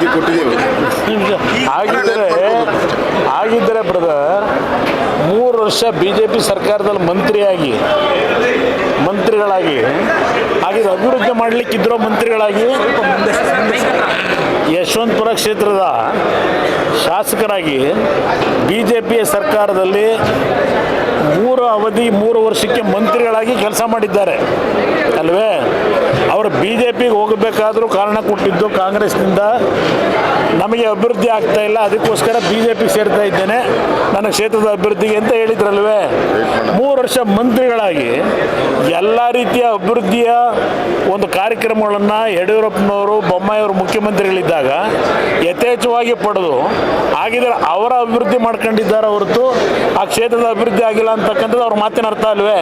ಮಾಹಿತಿ ಕೊಟ್ಟಿದ್ದೇವೆ. ಆಗಿದ್ದರೆ ಆಗಿದ್ದರೆ ಬ್ರದರ್ ಮೂರು ವರ್ಷ ಬಿ ಜೆ ಪಿ ಸರ್ಕಾರದಲ್ಲಿ ಮಂತ್ರಿಯಾಗಿ ಮಂತ್ರಿಗಳಾಗಿ ಹಾಗೆ ಅಭಿವೃದ್ಧಿ ಮಾಡಲಿಕ್ಕಿದ್ರೋ ಮಂತ್ರಿಗಳಾಗಿ ಯಶವಂತಪುರ ಕ್ಷೇತ್ರದ ಶಾಸಕರಾಗಿ ಬಿ ಜೆ ಪಿಯ ಸರ್ಕಾರದಲ್ಲಿ ಮೂರು ಅವಧಿ ಮೂರು ವರ್ಷಕ್ಕೆ ಮಂತ್ರಿಗಳಾಗಿ ಕೆಲಸ ಮಾಡಿದ್ದಾರೆ. ಅಲ್ವೇ? ಬಿ ಜೆ ಪಿಗೆ ಹೋಗಬೇಕಾದ್ರೂ ಕಾರಣ ಕೊಟ್ಟಿದ್ದು ಕಾಂಗ್ರೆಸ್ನಿಂದ. ನಮಗೆ ಅಭಿವೃದ್ಧಿ ಆಗ್ತಾ ಇಲ್ಲ, ಅದಕ್ಕೋಸ್ಕರ ಬಿ ಜೆ ಪಿ ಸೇರ್ತಾ ಇದ್ದೇನೆ. ನನ್ನ ಕ್ಷೇತ್ರದ ಅಭಿವೃದ್ಧಿಗೆ ಅಂತ ಹೇಳಿದ್ರಲ್ವೇ? ಮೂರು ವರ್ಷ ಮಂತ್ರಿಗಳಾಗಿ ಎಲ್ಲ ರೀತಿಯ ಅಭಿವೃದ್ಧಿಯ ಒಂದು ಕಾರ್ಯಕ್ರಮಗಳನ್ನು ಯಡಿಯೂರಪ್ಪನವರು, ಬೊಮ್ಮಾಯಿಯವರು ಮುಖ್ಯಮಂತ್ರಿಗಳಿದ್ದಾಗ ಯಥೇಚ್ಛವಾಗಿ ಪಡೆದು ಆಗಿದ್ರೆ ಅವರ ಅಭಿವೃದ್ಧಿ ಮಾಡ್ಕೊಂಡಿದ್ದಾರೆ ಹೊರತು ಆ ಕ್ಷೇತ್ರದ ಅಭಿವೃದ್ಧಿ ಆಗಿಲ್ಲ ಅಂತಕ್ಕಂಥದ್ದು ಅವ್ರ ಮಾತಿನ ಅರ್ಥ ಅಲ್ವೇ?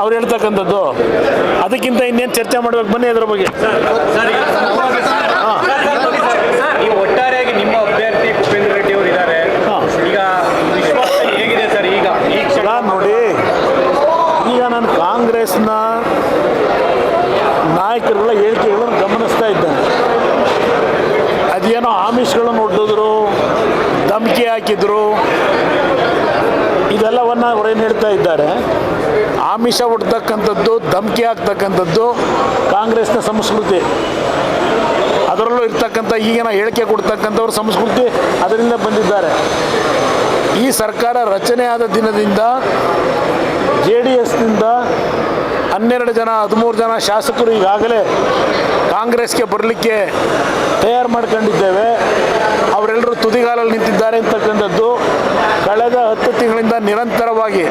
ಅವ್ರು ಹೇಳ್ತಕ್ಕಂಥದ್ದು. ಅದಕ್ಕಿಂತ ಇನ್ನೇನು ಚರ್ಚೆ ಮಾಡ್ಬೇಕು? ಬನ್ನಿ ಅದ್ರ ಬಗ್ಗೆ. ಒಟ್ಟಾರೆಯಾಗಿ ನಿಮ್ಮ ಅಭ್ಯರ್ಥಿ ಭೂಪೇಂದ್ರ ರೆಡ್ಡಿ ಅವರು ಇದ್ದಾರೆ. ಈಗ ವಿಶ್ವಾಸ ಹೇಗಿದೆ ಸರ್ ಈಗ? ನೋಡಿ ಈಗ ನಾನು ಕಾಂಗ್ರೆಸ್ನ ನಾಯಕರುಗಳ ಹೇಳಿಕೆಗಳನ್ನು ಗಮನಿಸ್ತಾ ಇದ್ದೇನೆ. ಅದೇನೋ ಆಮಿಷಗಳನ್ನು ಒಡ್ಡಿದ್ರು ಧಮಕಿ ಹಾಕಿದ್ರು ಇದೆಲ್ಲವನ್ನು ಅವರೇನು ಹೇಳ್ತಾ ಇದ್ದಾರೆ? ಆಮಿಷ ಒಡ್ತಕ್ಕಂಥದ್ದು ಧಮ್ಕಿ ಆಗ್ತಕ್ಕಂಥದ್ದು ಕಾಂಗ್ರೆಸ್ನ ಸಂಸ್ಕೃತಿ. ಅದರಲ್ಲೂ ಇರ್ತಕ್ಕಂಥ ಈಗಿನ ಹೇಳಿಕೆ ಕೊಡ್ತಕ್ಕಂಥವ್ರ ಸಂಸ್ಕೃತಿ ಅದರಿಂದ ಬಂದಿದ್ದಾರೆ. ಈ ಸರ್ಕಾರ ರಚನೆಯಾದ ದಿನದಿಂದ ಜೆ ಡಿ ಎಸ್ನಿಂದ ಹನ್ನೆರಡು ಜನ, ಹದಿಮೂರು ಜನ ಶಾಸಕರು ಈಗಾಗಲೇ ಕಾಂಗ್ರೆಸ್ಗೆ ಬರಲಿಕ್ಕೆ ತಯಾರು ಮಾಡ್ಕೊಂಡಿದ್ದೇವೆ. ಅವರೆಲ್ಲರೂ ತುದಿಗಾಲಲ್ಲಿ ನಿಂತಿದ್ದಾರೆ ಅಂತಕ್ಕಂಥದ್ದು ಕಳೆದ ಹತ್ತು ತಿಂಗಳಿಂದ ನಿರಂತರವಾಗಿ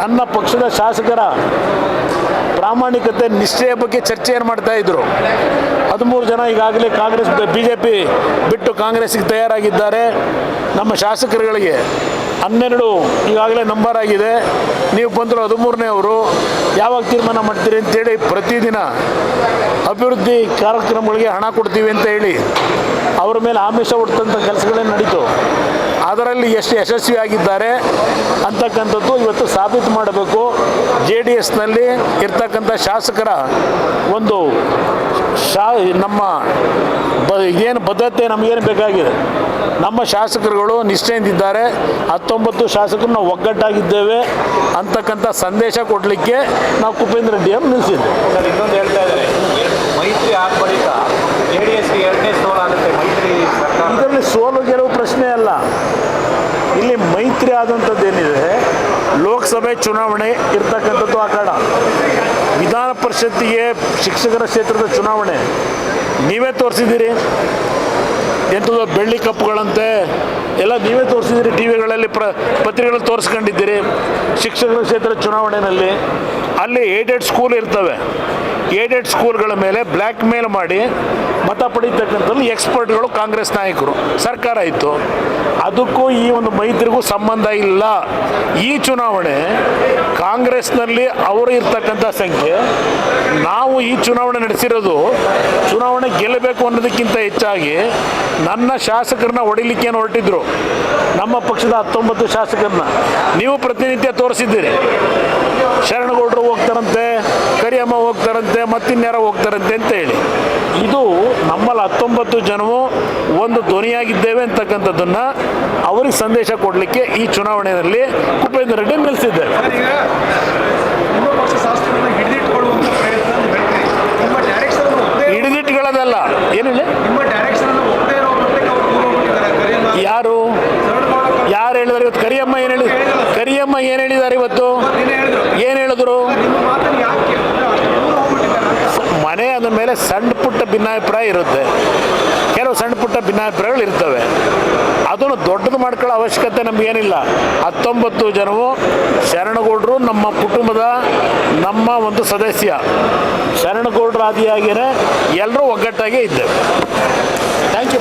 ನನ್ನ ಪಕ್ಷದ ಶಾಸಕರ ಪ್ರಾಮಾಣಿಕತೆ ನಿಶ್ಚಯ ಬಗ್ಗೆ ಚರ್ಚೆಯನ್ನು ಮಾಡ್ತಾ ಇದ್ರು. ಹದಿಮೂರು ಜನ ಈಗಾಗಲೇ ಕಾಂಗ್ರೆಸ್, ಬಿ ಜೆ ಪಿ ಬಿಟ್ಟು ಕಾಂಗ್ರೆಸ್ಗೆ ತಯಾರಾಗಿದ್ದಾರೆ. ನಮ್ಮ ಶಾಸಕರುಗಳಿಗೆ ಹನ್ನೆರಡು ಈಗಾಗಲೇ ನಂಬರ್ ಆಗಿದೆ. ನೀವು ಬಂದರು ಹದಿಮೂರನೇ ಅವರು. ಯಾವಾಗ ತೀರ್ಮಾನ ಮಾಡ್ತೀರಿ ಅಂತೇಳಿ ಪ್ರತಿದಿನ ಅಭಿವೃದ್ಧಿ ಕಾರ್ಯಕ್ರಮಗಳಿಗೆ ಹಣ ಕೊಡ್ತೀವಿ ಅಂತ ಹೇಳಿ. ಅವರ ಮೇಲೆ ಆಮಿಷ ಹುಟ್ಟಂಥ ಕೆಲಸಗಳೇ ನಡೀತು. ಅದರಲ್ಲಿ ಎಷ್ಟು ಯಶಸ್ವಿಯಾಗಿದ್ದಾರೆ ಅಂತಕ್ಕಂಥದ್ದು ಇವತ್ತು ಸಾಬೀತು ಮಾಡಬೇಕು. ಜೆ ಡಿ ಎಸ್ನಲ್ಲಿ ಇರ್ತಕ್ಕಂಥ ಶಾಸಕರ ಒಂದು ಶಾ, ನಮ್ಮ ಬ, ಏನು ಬದ್ಧತೆ ನಮಗೇನು ಬೇಕಾಗಿದೆ. ನಮ್ಮ ಶಾಸಕರುಗಳು ನಿಷ್ಠೆಯಿಂದಿದ್ದಾರೆ. ಹತ್ತೊಂಬತ್ತು ಶಾಸಕರು ನಾವು ಒಗ್ಗಟ್ಟಾಗಿದ್ದೇವೆ ಅಂತಕ್ಕಂಥ ಸಂದೇಶ ಕೊಡಲಿಕ್ಕೆ ನಾವು ಕುಪೇಂದ್ರ ರೆಡ್ಡಿಯನ್ನು ನಿಲ್ಲಿಸಿದ್ದೆ ಸರ್ ಇನ್ನೊಂದು ಹೇಳ್ತಾ ಇದ್ದಾರೆ ಮೈತ್ರಿ ಆದ ಬಳಿಕ ಜೆ ಡಿ ಎಸ್ಗೆ ಎರಡನೇ ಸೋಲಾಗುತ್ತೆ ಮೈತ್ರಿ ಸರ್ಕಾರ ಇದರಲ್ಲಿ ಸೋಲು ಗೆಲುವು ಪ್ರಶ್ನೆ ಅಲ್ಲ ಮೈತ್ರಿ ಆದಂಥದ್ದು ಏನಿದೆ, ಲೋಕಸಭೆ ಚುನಾವಣೆ ಇರ್ತಕ್ಕಂಥದ್ದು ಅಖಾಡ ವಿಧಾನ ಪರಿಷತ್ತಿಗೆ ಶಿಕ್ಷಕರ ಕ್ಷೇತ್ರದ ಚುನಾವಣೆ, ನೀವೇ ತೋರಿಸಿದ್ದೀರಿ. ಎಂಥದ್ದು ಬೆಳ್ಳಿ ಕಪ್ಪುಗಳಂತೆ, ಎಲ್ಲ ನೀವೇ ತೋರಿಸಿದ್ದೀರಿ ಟಿ ವಿಗಳಲ್ಲಿ ಪ್ರ, ಪತ್ರಿಕೆಗಳಲ್ಲಿ ತೋರಿಸ್ಕೊಂಡಿದ್ದೀರಿ. ಶಿಕ್ಷಕರ ಕ್ಷೇತ್ರ ಚುನಾವಣೆಯಲ್ಲಿ ಅಲ್ಲಿ ಏಡೆಡ್ ಸ್ಕೂಲ್ ಇರ್ತವೆ. ಏಡೆಡ್ ಸ್ಕೂಲ್ಗಳ ಮೇಲೆ ಬ್ಲ್ಯಾಕ್ ಮೇಲ್ ಮಾಡಿ ಮತ ಪಡೀತಕ್ಕಂಥದ್ದು ಎಕ್ಸ್ಪರ್ಟ್ಗಳು ಕಾಂಗ್ರೆಸ್ ನಾಯಕರು. ಸರ್ಕಾರ ಇತ್ತು ಅದಕ್ಕೂ ಈ ಒಂದು ಮೈತ್ರಿಗೂ ಸಂಬಂಧ ಇಲ್ಲ. ಈ ಚುನಾವಣೆ ಕಾಂಗ್ರೆಸ್ನಲ್ಲಿ ಅವರು ಇರ್ತಕ್ಕಂಥ ಸಂಖ್ಯೆ, ನಾವು ಈ ಚುನಾವಣೆ ನಡೆಸಿರೋದು ಚುನಾವಣೆ ಗೆಲ್ಲಬೇಕು ಅನ್ನೋದಕ್ಕಿಂತ ಹೆಚ್ಚಾಗಿ ನನ್ನ ಶಾಸಕರನ್ನ ಹೊಡಿಲಿಕ್ಕೆ ಹೊರಟಿದ್ರು? ನಮ್ಮ ಪಕ್ಷದ ಹತ್ತೊಂಬತ್ತು ಶಾಸಕರನ್ನ ನೀವು ಪ್ರತಿನಿತ್ಯ ತೋರಿಸಿದ್ದೀರಿ. ಶರಣಗೌಡರು ಹೋಗ್ತಾರಂತೆ, ಕರಿಯಮ್ಮ ಹೋಗ್ತಾರಂತೆ ಮತ್ತಿನ್ಯಾರೋ ಹೋಗ್ತಾರಂತೆ ಅಂತ ಹೇಳಿ. ಇದು ನಮ್ಮಲ್ಲಿ ಹತ್ತೊಂಬತ್ತು ಜನವು ಒಂದು ಧ್ವನಿಯಾಗಿದ್ದೇವೆ ಅಂತಕ್ಕಂಥದ್ದನ್ನು ಅವ್ರಿಗೆ ಸಂದೇಶ ಕೊಡಲಿಕ್ಕೆ ಈ ಚುನಾವಣೆಯಲ್ಲಿ ಉಪೇಂದ್ರ ರೆಡ್ಡಿ ನಿಲ್ಲಿಸಿದ್ದಾರೆ. ಹಿಡಿದಿಟ್ಟುಗಳದಲ್ಲ. ಏನಿಲ್ಲ ಯಾರು? ಯಾರು ಹೇಳಿದಾರೆ ಇವತ್ತು? ಕರಿಯಮ್ಮ ಏನು ಹೇಳಿದ್ರು? ಕರಿಯಮ್ಮ ಏನು ಹೇಳಿದ್ದಾರೆ ಇವತ್ತು? ಏನು ಹೇಳಿದ್ರು? ಮನೆ ಅಂದ ಮೇಲೆ ಸಣ್ಣ ಪುಟ್ಟ ಭಿನ್ನಾಭಿಪ್ರಾಯ ಇರುತ್ತೆ. ಕೆಲವು ಸಣ್ಣ ಪುಟ್ಟ ಭಿನ್ನಾಭಿಪ್ರಾಯಗಳು ಇರ್ತವೆ. ಅದನ್ನು ದೊಡ್ಡದು ಮಾಡ್ಕೊಳ್ಳೋ ಅವಶ್ಯಕತೆ ನಮಗೇನಿಲ್ಲ. ಹತ್ತೊಂಬತ್ತು ಜನವು ಶರಣಗೌಡರು ನಮ್ಮ ಕುಟುಂಬದ ನಮ್ಮ ಒಂದು ಸದಸ್ಯ. ಶರಣಗೌಡರ ಆದಿಯಾಗಿಯೇ ಎಲ್ಲರೂ ಒಗ್ಗಟ್ಟಾಗೇ ಇದ್ದೇವೆ. Thank you